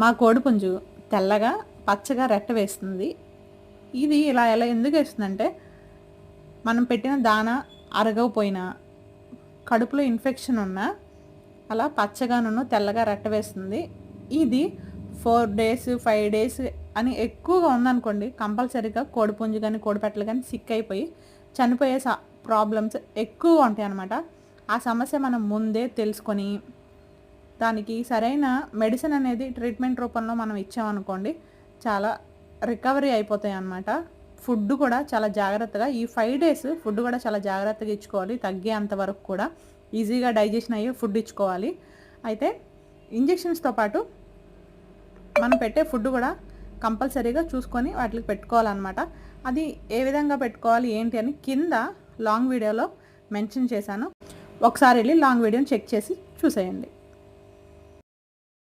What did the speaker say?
మా కోడిపుంజు తెల్లగా పచ్చగా రెట్ట వేస్తుంది. ఇది ఇలా ఎలా ఎందుకు వేస్తుందంటే మనం పెట్టిన దాన అరగకపోయినా కడుపులో ఇన్ఫెక్షన్ ఉన్నా అలా పచ్చగాను తెల్లగా రెట్ట వేస్తుంది. ఇది ఫోర్ డేస్ ఫైవ్ డేస్ అని ఎక్కువగా ఉందనుకోండి కంపల్సరీగా కోడిపుంజు కానీ కోడిపెట్టలు కానీ సిక్ అయిపోయి చనిపోయే ప్రాబ్లమ్స్ ఎక్కువగా ఉంటాయి అన్నమాట ఆ సమస్య మనం ముందే తెలుసుకొని దానికి సరైన మెడిసిన్ అనేది ట్రీట్మెంట్ రూపంలో మనం ఇచ్చామనుకోండి చాలా రికవరీ అయిపోతాయి అన్నమాట. ఫుడ్ కూడా చాలా జాగ్రత్తగా ఈ ఫైవ్ డేస్ ఫుడ్ కూడా చాలా జాగ్రత్తగా ఇచ్చుకోవాలి తగ్గేంత వరకు కూడా ఈజీగా డైజెషన్ అయ్యే ఫుడ్ ఇచ్చుకోవాలి. అయితే ఇంజెక్షన్స్తో పాటు మనం పెట్టే ఫుడ్ కూడా కంపల్సరీగా చూసుకొని వాటికి పెట్టుకోవాలన్నమాట. అది ఏ విధంగా పెట్టుకోవాలి ఏంటి అని కింద లాంగ్ వీడియోలో మెన్షన్ చేశాను. ఒకసారి వెళ్ళి లాంగ్ వీడియోని చెక్ చేసి చూసేయండి.